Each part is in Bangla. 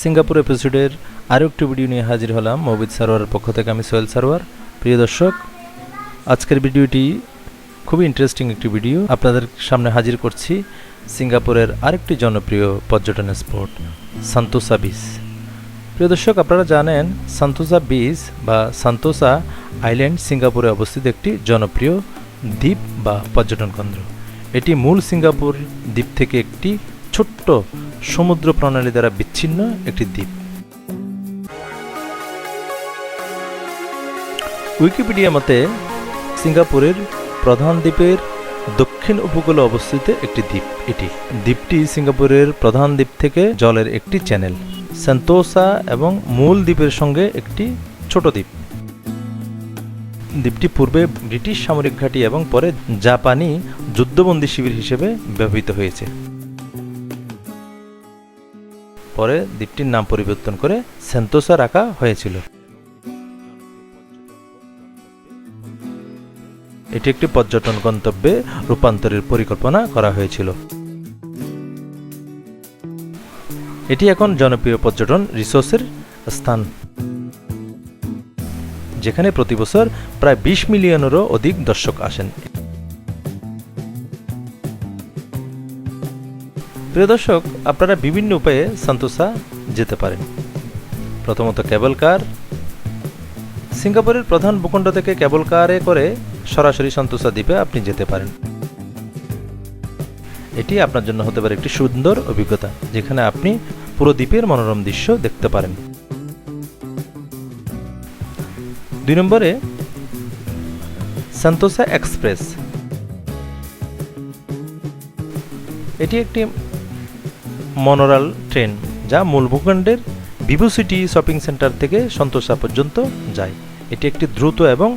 সিঙ্গাপুর এপিসোডের আরও একটি ভিডিও নিয়ে হাজির হলাম মবিদ সারোয়ারের পক্ষ থেকে আমি সোহেল সারোয়ার। প্রিয় দর্শক, আজকের ভিডিওটি খুবই ইন্টারেস্টিং একটি ভিডিও আপনাদের সামনে হাজির করছি সিঙ্গাপুরের আরেকটি জনপ্রিয় পর্যটন স্পট সান্তোসা বিচ প্রিয় দর্শক, আপনারা জানেন সান্তোসা বিচ বা সান্তোসা আইল্যান্ড সিঙ্গাপুরে অবস্থিত একটি জনপ্রিয় দ্বীপ বা পর্যটন কেন্দ্র। এটি মূল সিঙ্গাপুর দ্বীপ থেকে একটি ছোট্ট সমুদ্র প্রণালী দ্বারা বিচ্ছিন্ন একটি দ্বীপ। উইকিপিডিয়া মতে, সিঙ্গাপুরের প্রধান দ্বীপের দক্ষিণ উপকূলে অবস্থিত একটি দ্বীপ এটি। দ্বীপটি সিঙ্গাপুরের প্রধান দ্বীপ থেকে জলের একটি চ্যানেল, সেন্তোসা এবং মূল দ্বীপের সঙ্গে একটি ছোট দ্বীপ। দ্বীপটি পূর্বে ব্রিটিশ সামরিক ঘাঁটি এবং পরে জাপানি যুদ্ধবন্দী শিবির হিসেবে ব্যবহৃত হয়েছে। পরে দ্বীপটির নাম পরিবর্তন করে সেন্তোসা রাখা হয়েছিল। এটি একটি পর্যটন গন্তব্যে রূপান্তরের পরিকল্পনা করা হয়েছিল। এটি এখন জনপ্রিয় পর্যটন রিসোর্সের স্থান। যেখানে প্রতি বছর প্রায় বিশ মিলিয়নেরও অধিক দর্শক আসেন। প্রিয় দর্শক, আপনারা বিভিন্ন উপায়ে সান্তোসা যেতে পারেন। প্রথমত কেবল কার। সিঙ্গাপুরের প্রধান ভূখণ্ড থেকে কেবল কারে করে সরাসরি সন্তোসা দ্বীপে আপনি যেতে পারেন। এটি আপনার জন্য হতে পারে একটি সুন্দর অভিজ্ঞতা, যেখানে আপনি পুরো দ্বীপের মনোরম দৃশ্য দেখতে পারেন। দুই নম্বরে সান্তোসা এক্সপ্রেস। এটি একটি মনোরাল ট্রেন, যা মূল ভূখণ্ডের ভিভো সিটি শপিং সেন্টার থেকে সন্তোষা পর্যন্ত যায়। এটি একটি দ্রুত এবং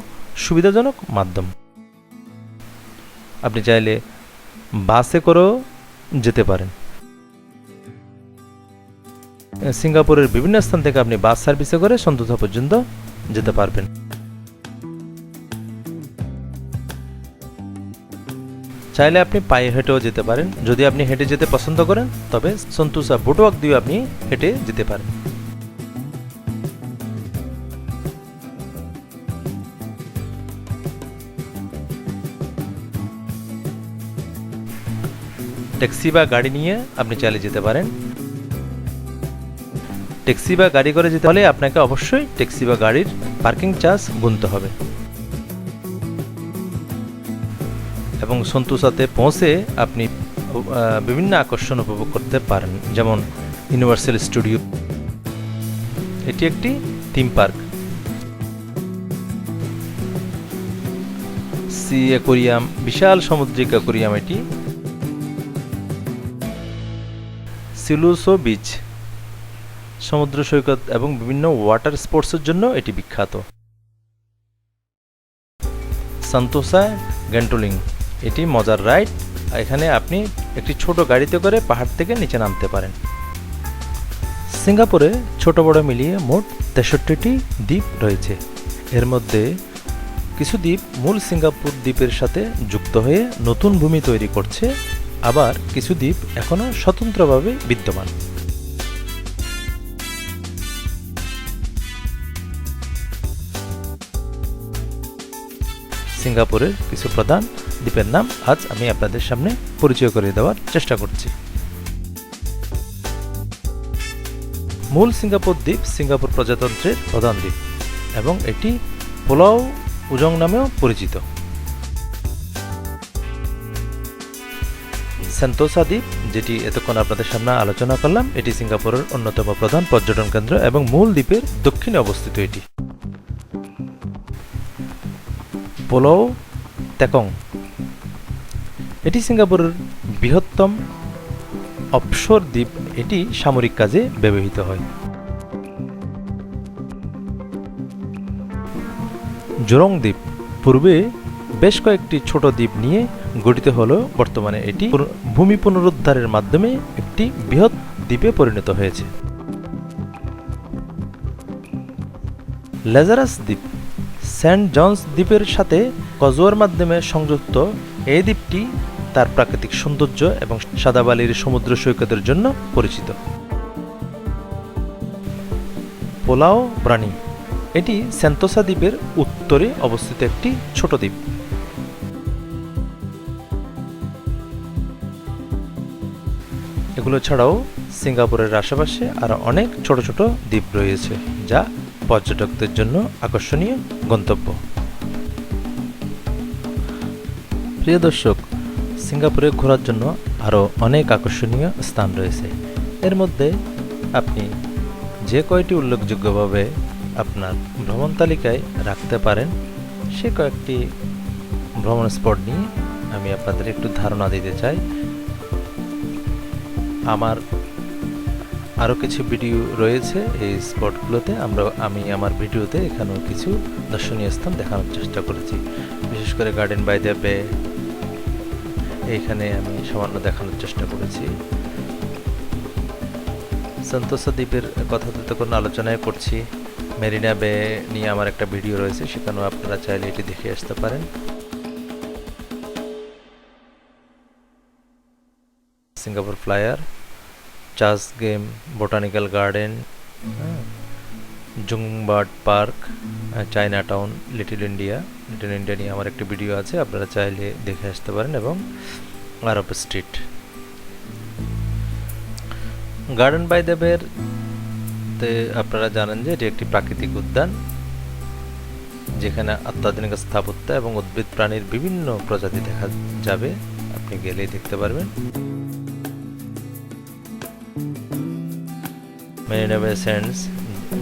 সুবিধাজনক মাধ্যম। আপনি চাইলে বাসে করেও যেতে পারেন। সিঙ্গাপুরের বিভিন্ন স্থান থেকে আপনি বাস সার্ভিসে করে সন্তোষা পর্যন্ত যেতে পারবেন। চাইলে আপনি পায়ে হেঁটেও যেতে পারেন। যদি আপনি হেঁটে যেতে পছন্দ করেন, তবে সন্তোষা বুটওয়াক দিয়ে আপনি হেঁটে যেতে পারেন। ট্যাক্সি বা গাড়ি নিয়ে আপনি চালিয়ে যেতে পারেন। ট্যাক্সি বা গাড়ি করে যেতে হলে আপনাকে অবশ্যই ট্যাক্সি বা গাড়ির পার্কিং চার্জ গুনতে হবে। এবং সন্তুসাতে পৌঁছে আপনি বিভিন্ন আকর্ষণ উপভোগ করতে পারেন। যেমন ইউনিভার্সাল স্টুডিও। এটি একটি থিম পার্ক। সি অ্যাকোরিয়াম, বিশাল সামুদ্রিক অ্যাকোরিয়াম এটি। সিলুসো বিচ, সমুদ্র সৈকত এবং বিভিন্ন ওয়াটার স্পোর্টসের জন্য এটি বিখ্যাত। সান্তোসা গ্যান্টোলিং এটি মজার রাইড। এখানে আপনি একটি ছোট গাড়িতে করে পাহাড় থেকে নিচে নামতে পারেন। সিঙ্গাপুরে ছোট বড় মিলিয়ে মোট তেষট্টিটি দ্বীপ রয়েছে। এর মধ্যে কিছু দ্বীপ মূল সিঙ্গাপুর দ্বীপের সাথে যুক্ত হয়ে নতুন ভূমি তৈরি করছে। আবার কিছু দ্বীপ এখনও স্বতন্ত্রভাবে বিদ্যমান। সিঙ্গাপুরের কিছু প্রধান দ্বীপের নাম আজ আমি আপনাদের সামনে পরিচয় করে দেওয়ার চেষ্টা করছি। মূল সিঙ্গাপুর দ্বীপ সিঙ্গাপুর প্রজাতন্ত্রের প্রধান দ্বীপ এবং এটি পোলাও উজং নামেও পরিচিত। সেন্তোসা দ্বীপ, যেটি এতক্ষণ আপনাদের সামনে আলোচনা করলাম, এটি সিঙ্গাপুরের অন্যতম প্রধান পর্যটন কেন্দ্র এবং মূল দ্বীপের দক্ষিণে অবস্থিত এটি। Pulau Tekong. এটি সিঙ্গাপুরের বৃহত্তম অপসর দ্বীপ। এটি সামরিক কাজে ব্যবহৃত হয়। জোরং দ্বীপ। পূর্বে বেশ কয়েকটি ছোট দ্বীপ নিয়ে গঠিত হলেও বর্তমানে এটি ভূমি পুনরুদ্ধারের মাধ্যমে একটি বৃহৎ দ্বীপে পরিণত হয়েছে। লেজারাস দ্বীপ। সেন্ট জনস দ্বীপের সাথে কজোয়ার মাধ্যমে সংযুক্ত, এই দ্বীপটি তার প্রাকৃতিক সৌন্দর্য এবং সাদাবালির সমুদ্র সৈকতের জন্য পরিচিত। পোলাও প্রাণী এটি সেন্তোসা দ্বীপের উত্তরে অবস্থিত একটি ছোট দ্বীপ। এগুলো ছাড়াও সিঙ্গাপুরের আশেপাশে আরও অনেক ছোট ছোট দ্বীপ রয়েছে, যা পর্যটকদের জন্য আকর্ষণীয় গন্তব্য। প্রিয় দর্শক, সিঙ্গাপুরে ঘোরার জন্য আরও অনেক আকর্ষণীয় স্থান রয়েছে। এর মধ্যে আপনি যে কয়টি উল্লেখযোগ্যভাবে আপনার ভ্রমণ তালিকায় রাখতে পারেন, সে কয়েকটি ভ্রমণ স্পট নিয়ে আমি আপনাদের একটু ধারণা দিতে চাই। আমার আরও কিছু ভিডিও রয়েছে এই স্পটগুলোতে। আমরা, আমি আমার ভিডিওতে এখানেও কিছু দর্শনীয় স্থান দেখানোর চেষ্টা করেছি। বিশেষ করে গার্ডেন বাই দ্য বে এইখানে আমি সামান্য দেখানোর চেষ্টা করেছি। সন্তোষা দ্বীপের কথা তো কোনো আলোচনায় করছি মেরিনা বে নিয়ে আমার একটা ভিডিও রয়েছে, সেখানেও আপনারা চাইলে এটি দেখে আসতে পারেন। সিঙ্গাপুর ফ্লায়ার চার্চ গেম botanical garden জুংবার্ড park Chinatown little India little India নিয়ে আমার একটি ভিডিও আছে, আপনারা চাইলে দেখে আসতে পারেন এবং আরব স্ট্রিট গার্ডেন বাই দেবের আপনারা জানেন যে এটি একটি প্রাকৃতিক উদ্যান, যেখানে অত্যাধুনিক স্থাপত্য এবং উদ্ভিদ প্রাণীর বিভিন্ন প্রজাতি দেখা যাবে, আপনি গেলেই দেখতে পারবেন। মেরিনা বে স্যান্ডস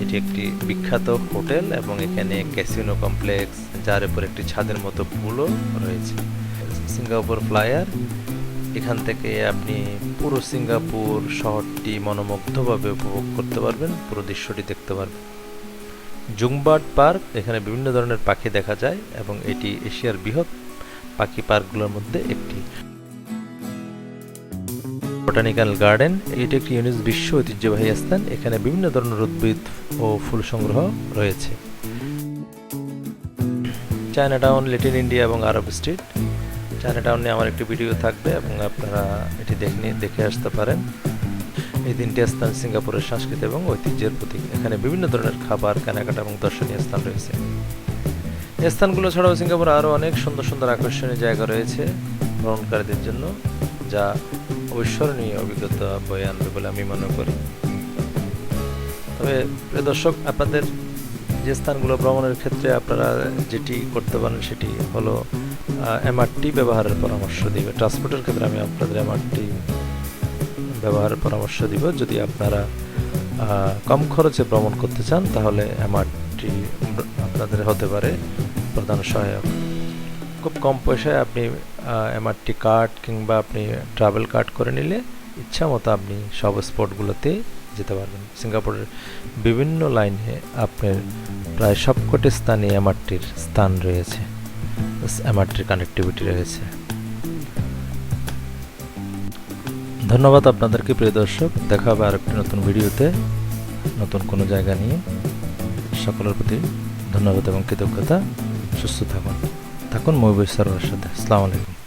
এটি একটি বিখ্যাত হোটেল এবং এখানে ক্যাসিনো কমপ্লেক্স, যার উপর একটি ছাদের মতো পুলও রয়েছে। সিঙ্গাপুর ফ্লায়ার, এখান থেকে আপনি পুরো সিঙ্গাপুর শহরটি মনোমুগ্ধভাবে উপভোগ করতে পারবেন, পুরো দৃশ্যটি দেখতে পারবেন। জুংবার্ড পার্ক, এখানে বিভিন্ন ধরনের পাখি দেখা যায় এবং এটি এশিয়ার বৃহৎ পাখি পার্কগুলোর মধ্যে একটি। বোটানিক্যাল গার্ডেন এটি একটি ইউনিস বিশ্ব ঐতিহ্যবাহী স্থান। এখানে বিভিন্ন ধরনের উদ্ভিদ ও ফুল সংগ্রহ রয়েছে। চায়না টাউন লিটিল ইন্ডিয়া এবং আরব স্ট্রিট চায়না টাউন আমার একটি ভিডিও থাকবে এবং আপনারা এটি দেখে দেখে আসতে পারেন। এই তিনটি স্থান সিঙ্গাপুরের সংস্কৃতি এবং ঐতিহ্যের প্রতীক। এখানে বিভিন্ন ধরনের খাবার, কেনাকাটা এবং দর্শনীয় স্থান রয়েছে। স্থানগুলো ছাড়াও সিঙ্গাপুরে আরও অনেক সুন্দর সুন্দর আকর্ষণীয় জায়গা রয়েছে ভ্রমণকারীদের জন্য। যা অবিস্মরণীয় অভিজ্ঞতা বয়ে আনবে বলে আমি মনে করি। তবে প্রিয় দর্শক, আপনাদের যে স্থানগুলো ভ্রমণের ক্ষেত্রে আপনারা যেটি করতে পারেন সেটি হলো এমআরটি ব্যবহারের পরামর্শ দিবে। ট্রান্সপোর্টের ক্ষেত্রে আমি আপনাদের এমআরটি ব্যবহারের পরামর্শ দিব। যদি আপনারা কম খরচে ভ্রমণ করতে চান, তাহলে এমআরটি আপনাদের হতে পারে প্রধান সহায়ক। খুব কম পয়সায় আপনি এমআরটি কার্ড কিংবা আপনি ট্রাভেল কার্ড করে নিলে ইচ্ছা মতো আপনি সব স্পটগুলোতে যেতে পারবেন। সিঙ্গাপুরের বিভিন্ন লাইনে আপনার প্রায় সবকটি স্থানে এমআরটির স্থান রয়েছে। এমআরটির কানেক্টিভিটি রয়েছে। ধন্যবাদ আপনাদেরকে, প্রিয় দর্শক। দেখা হবে আরেকটি নতুন ভিডিওতে। নতুন কোনো জায়গা নিয়ে সকলের প্রতি ধন্যবাদ এবং কৃতজ্ঞতা। সুস্থ থাকুন। থাকুন মহিবুর সারোয়ার সাথে আসসালামু আলাইকুম